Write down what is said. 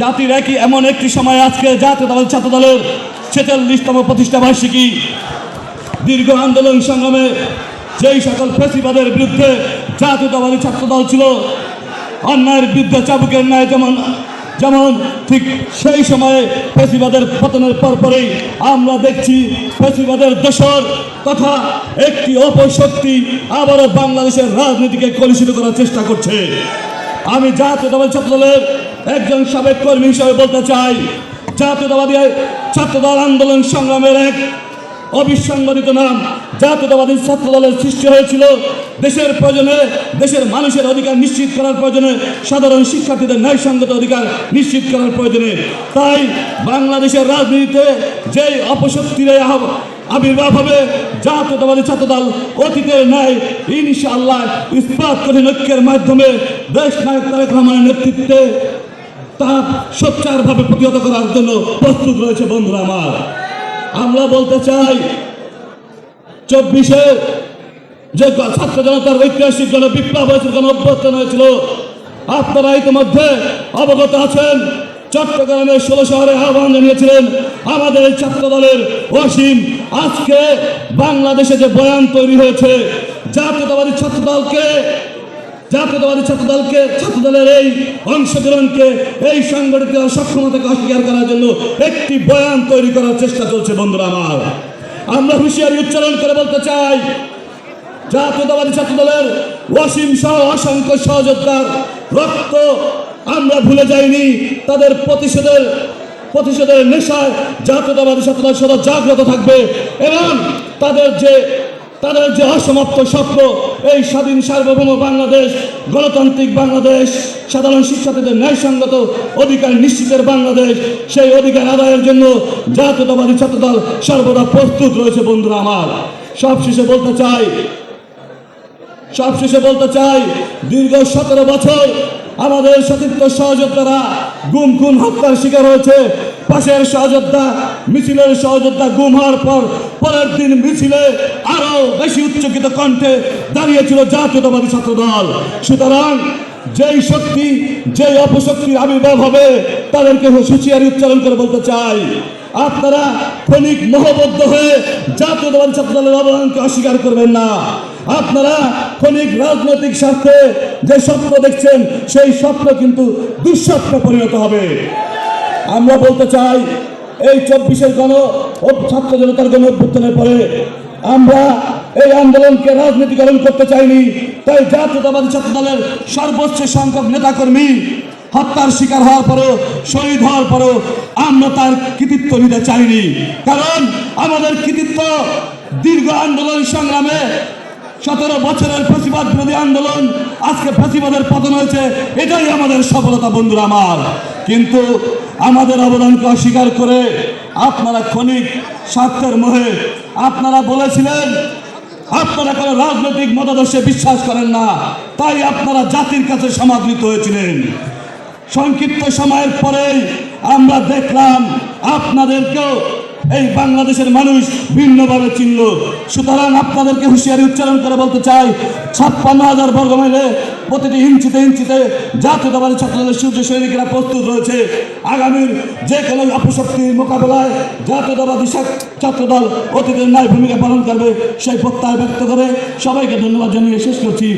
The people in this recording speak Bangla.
জাতির একই এমন একটি সময় আজকে জাতীয়তাবাদী ছাত্র দলের ছেচল্লিশতম প্রতিষ্ঠা বার্ষিকী দীর্ঘ আন্দোলন সংগ্রামে যেই সকল ফেসিবাদের বিরুদ্ধে জাতীয়তাবাদী ছাত্র দল ছিল, অন্যায়ের বিরুদ্ধে চাবুকের ন্যায় যেমন যেমন ঠিক সেই সময়ে ফেসিবাদের পতনের পরপরেই আমরা দেখছি ফেসিবাদের দোসর তথা একটি অপশক্তি আবারও বাংলাদেশের রাজনীতিকে কলুষিত করার চেষ্টা করছে। আমি জাতীয়তাবাদী ছাত্রদলের একজন সাবেক কর্মী হিসাবে বলতে চাই, জাতীয়তাবাদী ছাত্রদল আন্দোলন সংগ্রামের এক অবিসংগঠিত নাম। জাতীয়তাবাদী ছাত্র দলের সৃষ্টি হয়েছিল দেশের প্রয়োজনে, দেশের মানুষের অধিকার নিশ্চিত করার প্রয়োজনে, সাধারণ শিক্ষার্থীদের ন্যায়সঙ্গত অধিকার নিশ্চিত করার প্রয়োজনে। তাই বাংলাদেশের রাজনীতিতে যেই অপশক্তির আবির্ভাব হবে, জাতীয়তাবাদী ছাত্রদল অতীতের ন্যায় ইনশাআল্লাহ ইস্পাত কঠিন ঐক্যের মাধ্যমে দেশ নায়ক তারেক রহমানের নেতৃত্বে তা সোচ্চারভাবে প্রতিহত করার জন্য প্রস্তুত রয়েছে বন্ধুরা আমার। আমরা বলতে চাই, চব্বিশে যে ছাত্র জনতার ঐতিহাসিক জন বিপ্লব হয়েছিল জন অভ্যর্থন হয়েছিল, আপনারা ইতিমধ্যে অবগত আছেন, চট্টগ্রামের ষোলো শহরে আহ্বান জানিয়েছিলেন আমাদের ছাত্র দলের অসীম আজকে বাংলাদেশে যে বয়ান তৈরি হয়েছে, জাতীয়তাবাদী ছাত্র দলকে জাতীয়তাবাদী ছাত্র দলকে ছাত্র দলের এই অংশগ্রহণকে, এই সংগঠিত সক্ষমতাকে অস্বীকার করার জন্য একটি বয়ান তৈরি করার চেষ্টা চলছে, বন্ধুরা আমার। আমরা হুঁশিয়ারি উচ্চারণ করে বলতে চাই, জাতীয়তাবাদী ছাত্র দলের অসীম সহ অসংখ্য সহযোদ্ধার রক্ত আমরা ভুলে যাইনি, তাদের প্রতিশোধের প্রতিশোধের নেশায় জাতীয়তাবাদী ছাত্র দল সদা জাগ্রত থাকবে এবং তাদের যে তাদের যে অসমাপ্ত স্বপ্ন, এই স্বাধীন সার্বভৌম বাংলাদেশ, গণতান্ত্রিক বাংলাদেশ, সাধারণ শিক্ষার্থীদের ন্যায়সঙ্গত অধিকার নিশ্চিতের বাংলাদেশ, সেই অধিকার আদায়ের জন্য জাতীয়তাবাদী ছাত্রদল সর্বদা প্রস্তুত রয়েছে বন্ধুরা আমার। সব শেষে বলতে চাই সব শেষে বলতে চাই, দীর্ঘ সতেরো বছর আমাদের সতীর্থ সহযোদ্ধারা গুম খুন হত্যার শিকার হয়েছে। পাশের সহযোদ্ধা মিছিলের সহযোদ্ধা গুম হওয়ার পর পরের দিন মিছিলে আরও বেশি উচ্চকিত কণ্ঠে দাঁড়িয়েছিল জাতীয়তাবাদী ছাত্র দল সুতরাং যেই শক্তি, যেই অপশক্তির আবির্ভাব হবে, তাদেরকে সুচিয়ারি উচ্চারণ করে বলতে চাই। আপনারা ক্ষণিক মোহবদ্ধ হয়ে জাতীয়তাবাদী ছাত্র দলের অবদানকে অস্বীকার করবেন না। আপনারা ক্ষণিক রাজনৈতিক স্বার্থে যে স্বপ্ন দেখছেন, সেই স্বপ্ন কিন্তু দুঃস্বপ্নে পরিণত হবে। আমরা বলতে চাই এই চব্বিশের গণ ছাত্র জনতার গণ অভ্যুত্থানের পরে আমরা এই আন্দোলনকে রাজনীতিকরণ করতে চাইনি। তাই জাতীয়তাবাদী ছাত্র দলের সর্বোচ্চ সংখ্যক নেতাকর্মী হত্যার শিকার হওয়ার পরেও, শহীদ হওয়ার পরেও আমরা তার কৃতিত্ব নিতে চাইনি। কারণ আমাদের কৃতিত্ব দীর্ঘ আন্দোলন সংগ্রামে সতেরো বছরের ফেসিবাদ বিরোধী আন্দোলন আজকে ফেসিবাদের পতন হয়েছে, এটাই আমাদের সফলতা বন্ধুরা আমার। কিন্তু আমাদের অবদানকে অস্বীকার করে আপনারা ক্ষণিক স্বার্থের মোহে আপনারা বলেছিলেন, আপনারা কোনো রাজনৈতিক মতাদর্শে বিশ্বাস করেন না, তাই আপনারা জাতির কাছে সমাদৃত হয়েছিলেন। সংক্ষিপ্ত সময়ের পরেই আমরা দেখলাম আপনাদেরকেও এই বাংলাদেশের মানুষ ভিন্নভাবে চিনল। সুতরাং আপনাদেরকে হুঁশিয়ারি উচ্চারণ করে বলতে চাই, ছাপ্পান্ন হাজার বর্গ মাইলে প্রতিটি ইঞ্চিতে ইঞ্চিতে জাতীয়তাবাদী ছাত্রদলের সূর্য সৈনিকরা প্রস্তুত রয়েছে। আগামীর যে কোনো অপশক্তির মোকাবেলায় জাতীয়তাবাদী দিশা ছাত্রদল অতীতের ন্যায় ভূমিকা পালন করবে, সেই প্রত্যয় ব্যক্ত করে সবাইকে ধন্যবাদ জানিয়ে শেষ করছি।